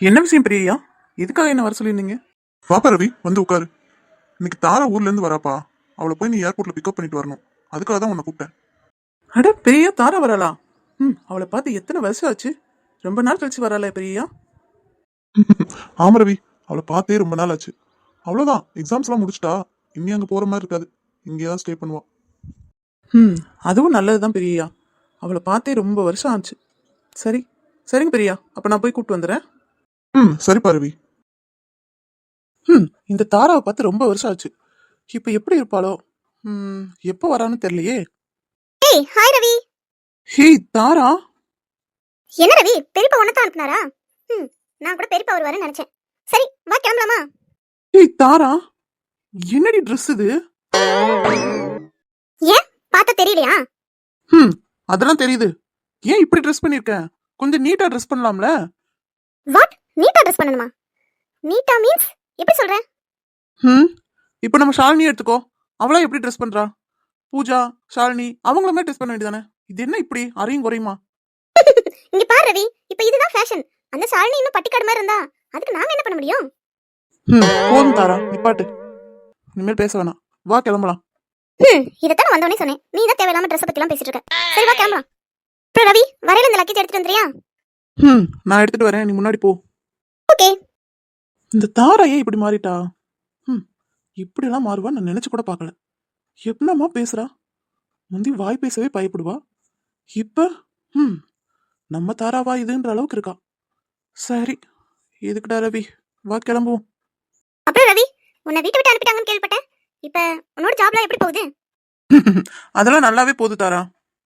என்ன விஷயம் பிரியா? எதுக்காக என்ன வர சொல்லியிருந்தீங்க? வாப்பா ரவி வந்து உட்காரு. இன்னைக்கு தாரா ஊர்ல இருந்து வராப்பா. அவளை போய் நீ ஏர்போர்ட்ல பிக்கப் பண்ணிட்டு வரணும். அதுக்காக தான் உன்னை கூப்பிட்டேன். அட பிரியா தாரா வரலா ம் அவளை பார்த்து எத்தனை வருஷம் ஆச்சு? ரொம்ப நாள் கழிச்சு வரல பிரியா? ஆமா ரவி அவளை பார்த்தே ரொம்ப நாள் ஆச்சு. அவ்வளோதான் எக்ஸாம்ஸ்லாம் முடிச்சிட்டா. இனி அங்கே போற மாதிரி இருக்காது. இங்கேயே ஸ்டே பண்ணுவா. ம் அதுவும் நல்லது தான் பிரியா. அவளை பார்த்தே ரொம்ப வருஷம் ஆச்சு. சரி சரிங்க பிரியா. அப்போ நான் போய் கூப்பிட்டு வந்துடுறேன் ம் சரிப்பா ரவி ம் இந்த தாராவை பார்த்து ரொம்ப வருஷம் ஆச்சு. இப்போ எப்படி இருப்பாளோ? ம் எப்போ வரான்னு தெரியலையே. ஏய் ஹாய் ரவி. ஹே தாரா. என்ன ரவி பெரியப்பா உனத்தான் அனுப்புனாரா? ம் நான் கூட பெரியப்பா வருவாருன்னு நினைச்சேன். சரி வா கிளம்பலாமா? ஹே தாரா என்னடி ட்ரெஸ் இது? ஏன்? பார்த்தா தெரியலையா? ம் அதெல்லாம் தெரியுது. ஏன் இப்படி ட்ரெஸ் பண்ணிருக்க? கொஞ்சம் நீட்டா ட்ரெஸ் பண்ணலாம்ல? வாட் நீட்டா ட்ரெஸ் பண்ணணுமா? நீட்டா மீன்ஸ் எப்படி சொல்ற ம் இப்போ நம்ம ஷாலினி எடுத்துக்கோ. அவளா எப்படி ட்ரெஸ் பண்றா? பூஜா ஷாலினி அவங்கள மாதிரி ட்ரெஸ் பண்ண வேண்டியதானே இது என்ன இப்படி? அரையும் குறையுமா? இங்க பாரு ரவி இப்போ இதுதான் ஃபேஷன் அந்த சாலினி இன்னும் பட்டிக்காடு மாதிரி இருந்தா அதுக்கு நாங்க என்ன பண்ண முடியும்? போதும் தாரா நிப்பாட்டு இனிமேல் பேச வேணாம். வா கிளம்பலாம். இதைத்தான் வந்தோடனே சொன்னேன். நீ தான் தேவையில்லாம ட்ரெஸ் பத்திலாம் பேசிட்டு இருக்க. சரி வா கிளம்பலாம். அப்புறம் ரவி வரையில இந்த லக்கேஜ் எடுத்துட்டு வந்துறியா ம் நான் எடுத்துட்டு வரேன். நீ முன்னாடி போ. ஓகே இந்த தாரா ஏன் இப்படி மாறிட்டா? ம் இப்படிலாம் மாறுவா நான் நினைச்சு கூட பார்க்கல. எப்படிமா பேசுறா? முந்தி வாய் பேசவே பயப்படுவா? இப்ப? ம் நம்ம தாராவா இதுன்ற அளவுக்கு இருக்கா? சரி. எதுக்குடா ரவி? வா கிளம்புவோம். அப்புறம் ரவி உன்னை வீட்டை விட்டு அனுப்பிட்டாங்கன்னு கேள்விப்பட்டேன். இப்போ உன்னோட ஜாப்லாம் எப்படி போகுது? அதெல்லாம் நல்லாவே போகுது தாரா.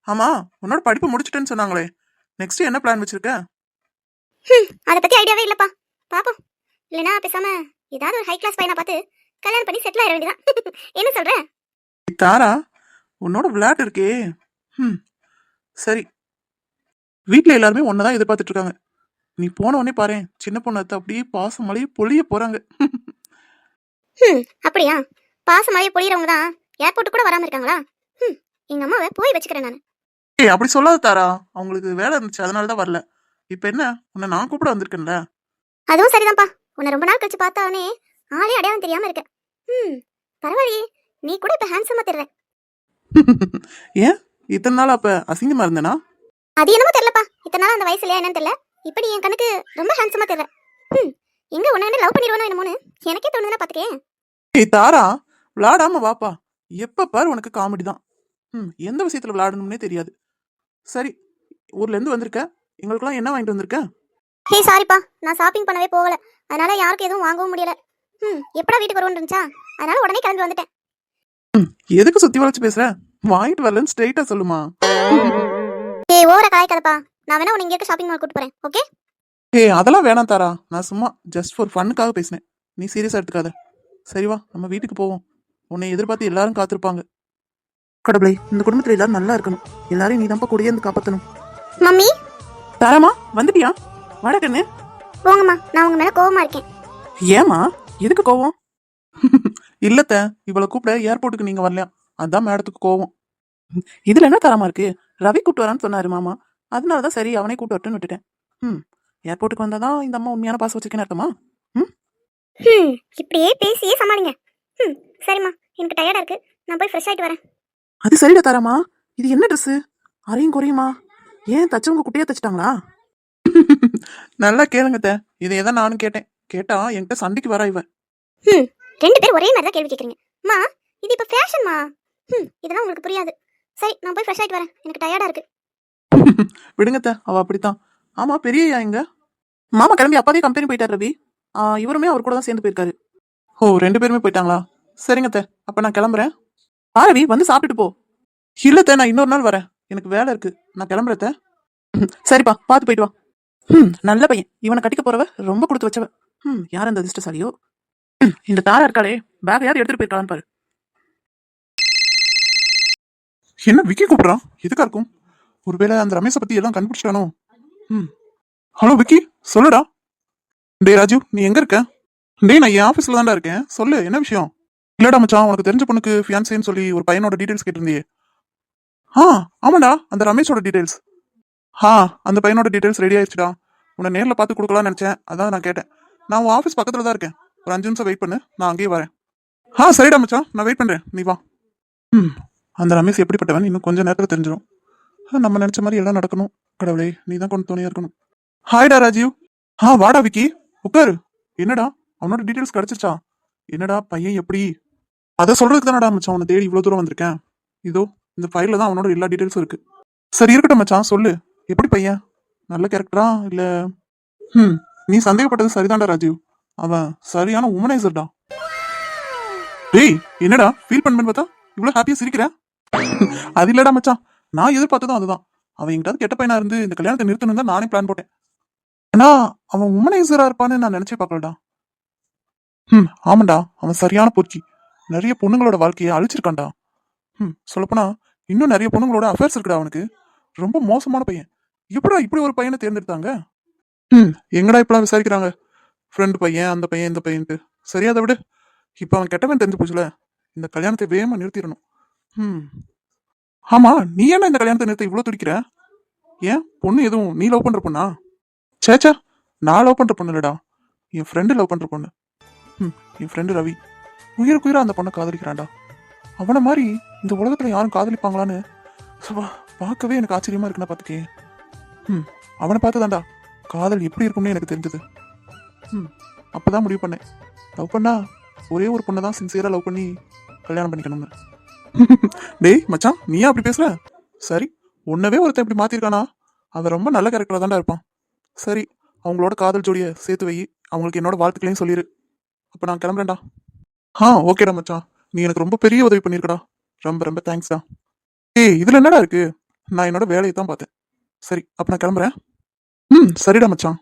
ஆமா உன்னோட படிப்பு முடிச்சிட்டேன்னு சொன்னாங்களே. நெக்ஸ்ட் என்ன பிளான் வச்சிருக்க? அதை பத்தி ஐடியாவே இல்லப்பா. பாப்போம். இல்லனா பேசாம ஏதாவது ஒரு ஹை கிளாஸ் பையனை பார்த்து கல்யாணம் பண்ணி செட்டில் ஆயிட வேண்டியதான் என்ன சொல்ற? தாரா உன்னோட விளையாட்டு இருக்கே. ம் சரி. வீட்டில் எல்லாருமே தான் எதிர்பார்த்துட்டு இருக்காங்க. நீ போன உடனே பாரு சின்ன பொண்ணத்தை அப்படியே பாசம் மழையே பொழிய போறாங்க. ஹம், அப்படியா? பாசம் மழையை பொழியறவங்க தான் ஏர்போர்ட் கூட வராம இருக்காங்களா? ஹம், எங்க அம்மாவை போய் வச்சுக்கிறேன் நான். ஏய் அப்படி சொல்லாத தாரா. அவங்களுக்கு வேலை இருந்துச்சு. அதனால தான் வரல. இப்போ என்ன? உன்னை நான் கூப்பிட வந்திருக்கேன்ல. அதுவும் சரிதான்ப்பா. உன்னை ரொம்ப நாள் கழிச்சு பார்த்தாவனே ஆளே அடையாளம் தெரியாம இருக்க ம் பரவாயில்லையே. நீ கூட இப்ப ஹேண்ட்ஸமா தெரியற ஏன்? இத்தனை நாள் அப்ப அசிங்கமா இருந்தேனா? அது என்னமோ தெரியலப்பா இத்தனை நாள் அந்த வயசுல என்னன்னு தெரியல இப்ப நீ என் கண்ணுக்கு ரொம்ப ஹேண்ட்ஸமா தெரியற ம் எங்க உன்னை லவ் பண்ணிடுவானோ என்னமோன்னு எனக்கே தோணுதுன்னா பாத்துக்கே. ஏய் தாரா விளையாடாம வாப்பா. எப்ப பாரு உனக்கு காமெடி தான். ம் எந்த விஷயத்துல விளையாடணும்னே தெரியாது. சரி ஊர்ல இருந்து வந்திருக்க? எங்களுக்கெல்லாம் என்ன வாங்கிட்டு வந்திருக்க? ஹே சாரிப்பா. நான் ஷாப்பிங் பண்ணவே போகல. அதனால யாருக்கும் எதுவும் வாங்கவும் முடியல. ம் எப்படா வீட்டுக்கு வருவோன்னு இருந்துச்சா? அதனால உடனே கிளம்பி வந்துட்டேன். எதுக்கு சுத்தி வளைச்சு பேசுற? வாங்கிட்டு வரலன்னு ஸ்ட்ரெயிட்டா சொல்லுமா. ஏ ஓவரா கலாய்க்காதப்பா நான் வேணா உன்னை இங்க இருக்க ஷாப்பிங் மால் கூட்டு போறேன் ஓகே ஏய் அதெல்லாம் வேணாம் தாரா. நான் சும்மா ஜஸ்ட் ஃபார் ஃபன்னுக்காக பேசினேன். நீ சீரியஸா எடுத்துக்காத. சரி வா நம்ம வீட்டுக்கு போவோம். உன்னை எதிர்பார்த்து எல்லாரும் காத்திருப்பாங்க. கடவுளே இந்த குடும்பத்துல எல்லாரும் நல்லா இருக்கணும். எல்லாரையும் நீ தான்ப்பா கூடயே இருந்து காப்பாத்தணும். மம்மி? தாராமா வந்துட்டியா? வாடா கண்ணு போங்கம்மா நான் உங்க மேல கோவமா இருக்கேன். ஏமா எதுக்கு கோவம்? இல்லத்த இவளை கூப்பிட ஏர்போர்ட்டுக்கு நீங்க வரலையா? அதான் மேடத்துக்கு கோவம். இதுல என்ன தரமா இருக்கு? ரவி கூப்பிட்டு வரான்னு சொன்னாரு மாமா. அதனாலதான் சரி அவனே கூப்பிட்டு வரட்டுன்னு விட்டுட்டேன். ம் ஏர்போர்ட்டுக்கு வந்தாதான் இந்த அம்மா உண்மையான பாசம் வச்சிருக்கேன்னு அர்த்தமா? ம்? இப்படியே பேசியே சமாளிங்க. ம் சரிம்மா எனக்கு டயர்டா இருக்கு. நான் போய் ஃப்ரெஷ் ஆயிட்டு வரேன். அது சரிடா தாராமா இது என்ன ட்ரெஸ் அரையும் குறையுமா? ஏன் தச்சவங்க குட்டியா தச்சிட்டாங்களா? நல்லா கேளுங்க அத்தை. இதை தான் நானும் கேட்டேன். கேட்டா என்கிட்ட சண்டைக்கு வரா இவ ம் ரெண்டு பேரும் ஒரே மாதிரி தான் கேள்வி கேட்குறீங்க அம்மா இது இப்போ ஃபேஷன்மா ம்? இதெல்லாம் உங்களுக்கு புரியாது. சரி நான் போய் ஃப்ரெஷ் ஆயிட்டு வரேன். எனக்கு டயர்டா இருக்கு. விடுங்க அத்தை, அவ அப்படித்தான். ஆமா பெரியயா எங்க? மாமா கிளம்பி அப்பாதே கம்பெனி போயிட்டார் ரவி. இவருமே அவர் கூட தான் சேர்ந்து போயிருக்காரு. ஓ ரெண்டு பேருமே போயிட்டாங்களா? சரிங்க அப்ப நான் கிளம்புறேன். ஆ ரவி வந்து சாப்பிட்டுட்டு போ. இல்லத்த நான் இன்னொரு நாள் வரேன். எனக்கு வேலை இருக்கு. நான் கிளம்புறேன். ம், சரிப்பா பார்த்து போயிட்டு வா. ம் நல்ல பையன். இவனை கட்டிக்க போறவ ரொம்ப கொடுத்து வச்சவ. ம் யார் அந்த அதிர்ஷ்டசாலியோ? இந்த தாரா இருக்காளே. பேக் யார் எடுத்துட்டு போயிருக்கான்னு பாரு. என்ன விக்கி கூப்பிடுறான் எதுக்கா இருக்கும்? ஒருவேளை அந்த ரமேஷை பத்தி எல்லாம் கண்டுபிடிச்சிட்டானோ? ம் ஹலோ விக்கி சொல்லுடா. டேய் ராஜு நீ எங்க இருக்க? டேய் நான் என் ஆஃபீஸ்ல தான்டா இருக்கேன். சொல்லு என்ன விஷயம்? இல்லடா மச்சான் உனக்கு தெரிஞ்ச பொண்ணுக்கு ஃபியான்சேன்னு சொல்லி ஒரு பையனோட டீடைல்ஸ் கேட்டிருந்தியே. ஆ ஆமாடா அந்த ரமேஷோட டீடைல்ஸ் ஆ அந்த பையனோட டீடைல்ஸ் ரெடி ஆயிடுச்சுடா உன்னை நேரில் பார்த்து கொடுக்கலாம்னு நினச்சேன். அதான் நான் கேட்டேன். நான் உன் ஆஃபீஸ் பக்கத்தில் தான் இருக்கேன். ஒரு அஞ்சு நிமிஷம் வெயிட் பண்ணு. நான் அங்கேயே வரேன். ஆ சரிடா மச்சான். நான் வெயிட் பண்ணுறேன் நீ வா. ம். அந்த ரமேஷ் எப்படிப்பட்டவன்? இன்னும் கொஞ்சம் நேரத்தில் தெரிஞ்சிடும் ஆ, நம்ம நினச்ச மாதிரி எல்லாம் நடக்கணும். கடவுளே நீ தான் கொண்டு துணையாக இருக்கணும். ஹாய்டா ராஜீவ். ஆ வாடா விக்கி. உட்காரு. என்னடா? அவனோட டீட்டெயில்ஸ் கிடச்சிருச்சா? என்னடா பையன் எப்படி? அதை சொல்கிறதுக்கு தானடா மச்சான் அவனை தேடி இவ்வளோ தூரம் வந்திருக்கேன். இதோ இந்த ஃபைலில் தான் அவனோட எல்லா டீட்டெயில்ஸும் இருக்குது சரி இருக்கட்டும் மச்சான். சொல்லு. எப்படி பையன்? நல்ல கேரக்டரா இல்ல ம் நீ சந்தேகப்பட்டது சரிதான்டா ராஜீவ். அவன் சரியான உமனைசர்டா டேய் என்னடா? ஃபீல் பண்ணுன்னு பார்த்தா? இவ்வளோ ஹாப்பியா சிரிக்கிற? அது இல்லடா மச்சான். நான் எதிர்பார்த்ததும் அதுதான். அவன் எங்கிட்ட கெட்ட பையனா இருந்து இந்த கல்யாணத்தை நிறுத்தணும் தான் நானே பிளான் போட்டேன். ஏன்னா அவன் உமனைசரா இருப்பான்னு நான் நினைச்சே பார்க்கலடா. ம் ஆமாண்டா. அவன் சரியான பொறுக்கி நிறைய பொண்ணுங்களோட வாழ்க்கையை அழிச்சிருக்கான்டா. ம் சொல்லப்போனா இன்னும் நிறைய பொண்ணுங்களோட அஃபேர்ஸ் இருக்குடா அவனுக்கு. ரொம்ப மோசமான பையன். எப்படா இப்படி ஒரு பையனை தேர்ந்தெடுத்தாங்க? ம். எங்கடா இப்பெல்லாம் விசாரிக்கிறாங்க? ஃப்ரெண்டு பையன் அந்த பையன் இந்த பையன்ட்டு. சரியா அதை விடு. இப்போ அவன் கெட்டவன் தெரிஞ்சு போச்சுல. இந்த கல்யாணத்தை வேகமா நிறுத்திடணும். ம். ஆமா நீ என்ன இந்த கல்யாணத்தை நிறுத்த இவ்வளோ துடிக்கிற? ஏன்? பொண்ணு எதுவும் நீ லவ் பண்ற பொண்ணா? சேச்சா நான் லவ் பண்ற பொண்ணு இல்லடா. என் ஃப்ரெண்டு லவ் பண்ற பொண்ணு. ம் என் ஃப்ரெண்டு ரவி. உயிருக்கு உயிரா அந்த பொண்ணை காதலிக்கிறான்டா. அவனை மாதிரி இந்த உலகத்துல யாரும் காதலிப்பாங்களான்னு பார்க்கவே எனக்கு ஆச்சரியமா இருக்குன்னா பார்த்துக்கே ம். அவனை பார்த்துதான்டா. காதல் எப்படி இருக்கும்னு எனக்கு தெரிஞ்சது. ம். அப்பதான் முடிவு பண்ணேன். லவ் பண்ணா ஒரே ஒரு பொண்ணை தான் சின்சியரா லவ் பண்ணி கல்யாணம் பண்ணிக்கணும்னு. டேய் மச்சான் நீயா அப்படி பேசுற? சரி உன்னவே ஒருத்தன் இப்படி மாத்திருக்கானா? அவன் ரொம்ப நல்ல கேரக்டரா தான்டா இருப்பான். சரி அவங்களோட காதல் ஜோடியை சேர்த்து வை. அவங்களுக்கு என்னோட வாழ்த்துக்களையும் சொல்லிடு அப்போ நான் கிளம்புறேன்டா. ஆ ஓகேடா மச்சான். நீ எனக்கு ரொம்ப பெரிய உதவி பண்ணியிருக்கடா ரொம்ப ரொம்ப தேங்க்ஸ்டா ஏய் இதுல என்னடா இருக்கு? நான் என்னோட வேலையை தான் பார்த்தேன். சரி அப்ப நான் கிளம்புறேன். ம். சரிடா மச்சான்.